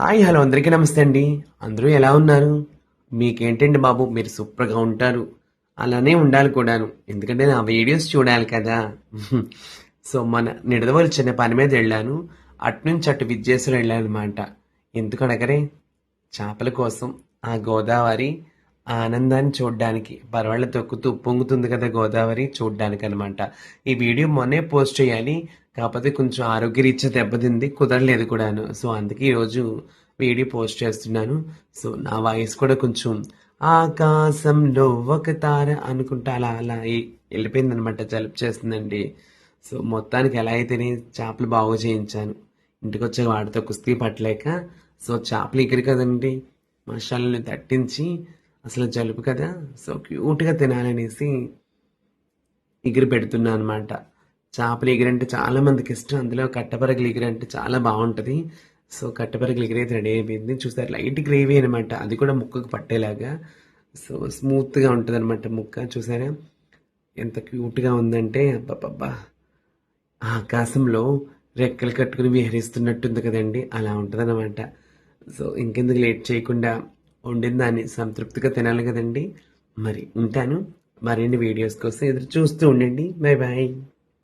Hi hello అందరికీ నమస్తే అండి. అందరూ ఎలా ఉన్నారు? మీకేంటండి బాబు? మీరు సూపర్గా ఉంటారు. అలానే ఉండాలి కూడాను. ఎందుకంటే నా వీడియోస్ చూడాలి కదా. సో మన నిడదవోలు చిన్న పని మీద వెళ్ళాను. అట్నుంచి అటు విద్యేశ్వరం వెళ్ళాను అనమాట ఎందుకు అడగరే చేపల కోసం. ఆ గోదావరి ఆ ఆనందాన్ని చూడడానికి పరవాళ్ళ తొక్కుతూ పొంగుతుంది కదా గోదావరి చూడడానికి అనమాట ఈ వీడియో మొన్నే పోస్ట్ చేయాలి కాకపోతే కొంచెం ఆరోగ్యరీత్యా దెబ్బతింది కుదరలేదు కూడాను. సో అందుకే ఈరోజు వీడియో పోస్ట్ చేస్తున్నాను. సో నా వాయిస్ కూడా కొంచెం ఆకాశంలో ఒక తార అనుకుంటా అలా అలా వెళ్ళిపోయింది అనమాట జలుపు చేస్తుందండి. సో మొత్తానికి ఎలా అయితేనే చేపలు బాగు చేయించాను. ఇంటికి వచ్చాక వాటితో కుస్తీ పట్టలేక సో చేపలు ఎగిరి కదండి మసాలని తట్టించి అసలు జలుబు కదా? సో క్యూట్గా తినాలనేసి ఎగిరి పెడుతున్నా అనమాట చేపలు ఎగిరంటే చాలా మందికి ఇష్టం. అందులో కట్టపరగలు ఎగిరంటే చాలా బాగుంటుంది. సో కట్టపరగలు ఎగిరైతే రెడీ అయిపోయింది. చూసారు లైట్ గ్రేవీ అనమాట అది కూడా ముక్కకు పట్టేలాగా. సో స్మూత్గా ఉంటుంది అనమాట ముక్క. చూసారా? ఎంత క్యూట్గా ఉందంటే అబ్బబ్బబ్బా! ఆకాశంలో రెక్కలు కట్టుకుని విహరిస్తున్నట్టుంది కదండి. అలా ఉంటుంది సో ఇంకెందుకు లేట్ చేయకుండా వండిన దాన్ని సంతృప్తిగా తినాలి కదండి. మరి ఉంటాను. మరిన్ని వీడియోస్ కోసం ఎదురు చూస్తూ ఉండండి. Bye bye